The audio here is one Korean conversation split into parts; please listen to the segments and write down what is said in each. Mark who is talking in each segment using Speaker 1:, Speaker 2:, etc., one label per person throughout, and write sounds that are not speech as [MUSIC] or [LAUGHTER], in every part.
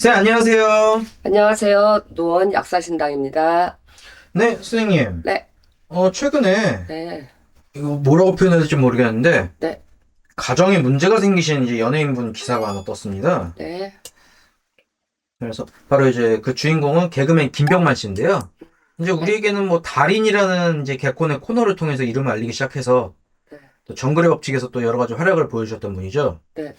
Speaker 1: 네, 안녕하세요.
Speaker 2: 안녕하세요. 노원 약사신당입니다.
Speaker 1: 네, 선생님.
Speaker 2: 네.
Speaker 1: 어, 최근에,
Speaker 2: 네.
Speaker 1: 이거 뭐라고 표현해야 될지 모르겠는데,
Speaker 2: 네.
Speaker 1: 가정에 문제가 생기신 이제 연예인분 기사가 하나 떴습니다.
Speaker 2: 네.
Speaker 1: 그래서 바로 이제 그 주인공은 개그맨 김병만 씨인데요. 이제 우리에게는 뭐 달인이라는 이제 개콘의 코너를 통해서 이름을 알리기 시작해서
Speaker 2: 네.
Speaker 1: 또 정글의 법칙에서 또 여러 가지 활약을 보여주셨던 분이죠.
Speaker 2: 네.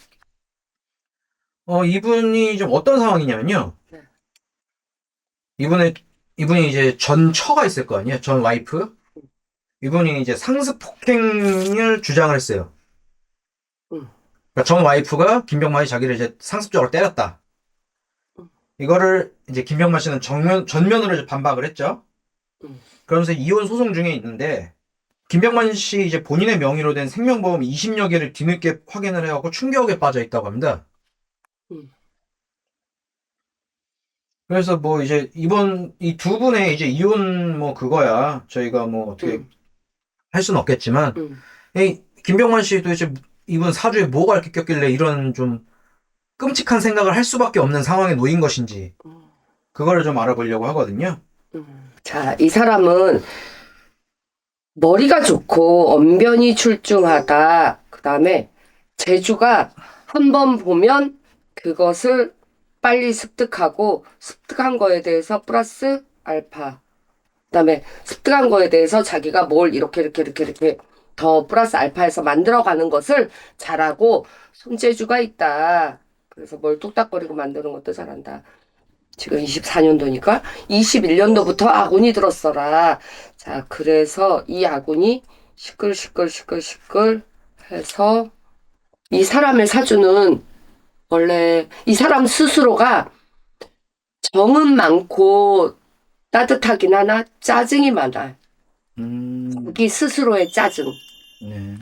Speaker 1: 어, 이분이 좀 어떤 상황이냐면요.
Speaker 2: 네.
Speaker 1: 이분의, 이분이 이제 전 처가 있을 거 아니에요? 전 와이프? 이분이 이제 상습 폭행을 주장을 했어요.
Speaker 2: 음.
Speaker 1: 그러니까 전 와이프가 김병만이 자기를 이제 상습적으로 때렸다.
Speaker 2: 음.
Speaker 1: 이거를 이제 김병만 씨는 정면, 전면으로 이제 반박을 했죠.
Speaker 2: 음.
Speaker 1: 그러면서 이혼 소송 중에 있는데, 김병만 씨 이제 본인의 명의로 된 생명보험 20여 개를 뒤늦게 확인을 해갖고 충격에 빠져 있다고 합니다.
Speaker 2: 음.
Speaker 1: 그래서 뭐 이제 이번 이 두 분의 이제 이혼 뭐 그거야 저희가 뭐 어떻게
Speaker 2: 음.
Speaker 1: 할 수는 없겠지만
Speaker 2: 음.
Speaker 1: 이 김병만 씨도 이제 이분 사주에 뭐가 이렇게 꼈길래 이런 좀 끔찍한 생각을 할 수밖에 없는 상황에 놓인 것인지
Speaker 2: 음.
Speaker 1: 그거를 좀 알아보려고 하거든요.
Speaker 2: 음. 자, 이 사람은 머리가 좋고 언변이 출중하다. 그 다음에 재주가 한 번 보면 그것을 빨리 습득하고 습득한 거에 대해서 플러스 알파. 그 다음에 습득한 거에 대해서 자기가 뭘 이렇게 이렇게 이렇게 이렇게 더 플러스 알파해서 만들어가는 것을 잘하고 손재주가 있다. 그래서 뭘 뚝딱거리고 만드는 것도 잘한다. 지금 24년도니까 21년도부터 아군이 들었어라. 자, 그래서 이 아군이 시끌 시끌 시끌 시끌 해서 이 사람의 사주는 원래 이 사람 스스로가 정은 많고 따뜻하긴 하나 짜증이 많아.
Speaker 1: 음,
Speaker 2: 자기 스스로의 짜증.
Speaker 1: 네.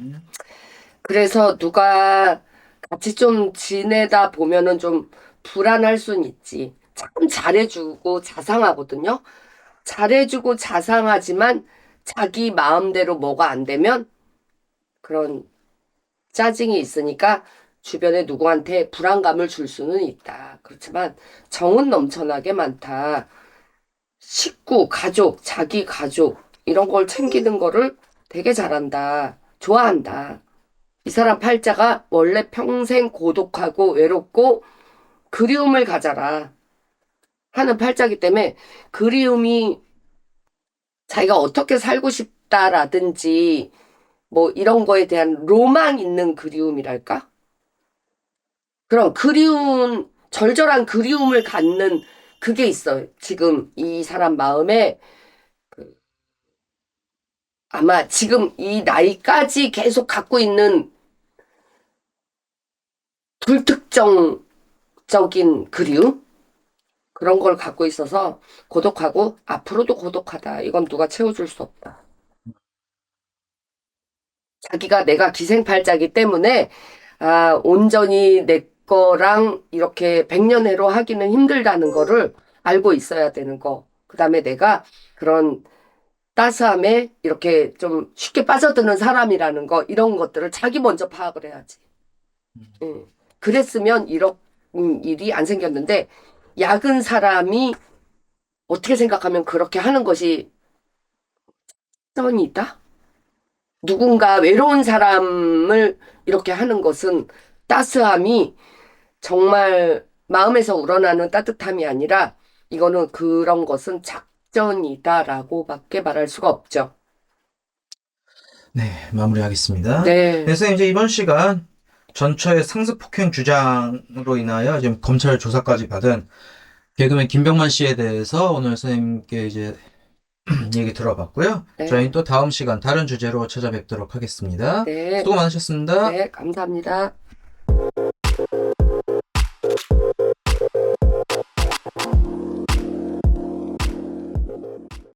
Speaker 2: 그래서 누가 같이 좀 지내다 보면은 좀 불안할 순 있지. 참 잘해주고 자상하거든요. 잘해주고 자상하지만 자기 마음대로 뭐가 안 되면 그런 짜증이 있으니까 주변에 누구한테 불안감을 줄 수는 있다. 그렇지만 정은 넘쳐나게 많다. 식구, 가족, 자기 가족 이런 걸 챙기는 거를 되게 잘한다. 좋아한다. 이 사람 팔자가 원래 평생 고독하고 외롭고 그리움을 가져라 하는 팔자기 때문에 그리움이 자기가 어떻게 살고 싶다라든지 뭐 이런 거에 대한 로망 있는 그리움이랄까? 그런 그리움, 절절한 그리움을 갖는 그게 있어요. 지금 이 사람 마음에 그 아마 지금 이 나이까지 계속 갖고 있는 불특정적인 그리움? 그런 걸 갖고 있어서 고독하고 앞으로도 고독하다. 이건 누가 채워줄 수 없다. 자기가 내가 기생팔자기 때문에 아, 온전히 내 거랑 이렇게 백년해로 하기는 힘들다는 거를 알고 있어야 되는 거. 그 다음에 내가 그런 따스함에 이렇게 좀 쉽게 빠져드는 사람이라는 거, 이런 것들을 자기 먼저 파악을 해야지. 예. 그랬으면 이런 일이 안 생겼는데, 약은 사람이 어떻게 생각하면 그렇게 하는 것이 선이 있다? 누군가 외로운 사람을 이렇게 하는 것은 따스함이 정말 마음에서 우러나는 따뜻함이 아니라 이거는 그런 것은 작전이다라고밖에 말할 수가 없죠.
Speaker 1: 네, 마무리하겠습니다.
Speaker 2: 네.
Speaker 1: 그래서 이제 이번 시간 전처의 상습 폭행 주장으로 인하여 지금 검찰 조사까지 받은 개그맨 김병만 씨에 대해서 오늘 선생님께 이제 [CLEARS THROAT] 얘기 들어봤고요.
Speaker 2: 네.
Speaker 1: 저희는 또 다음 시간 다른 주제로 찾아뵙도록 하겠습니다.
Speaker 2: 네.
Speaker 1: 수고 많으셨습니다.
Speaker 2: 네, 감사합니다.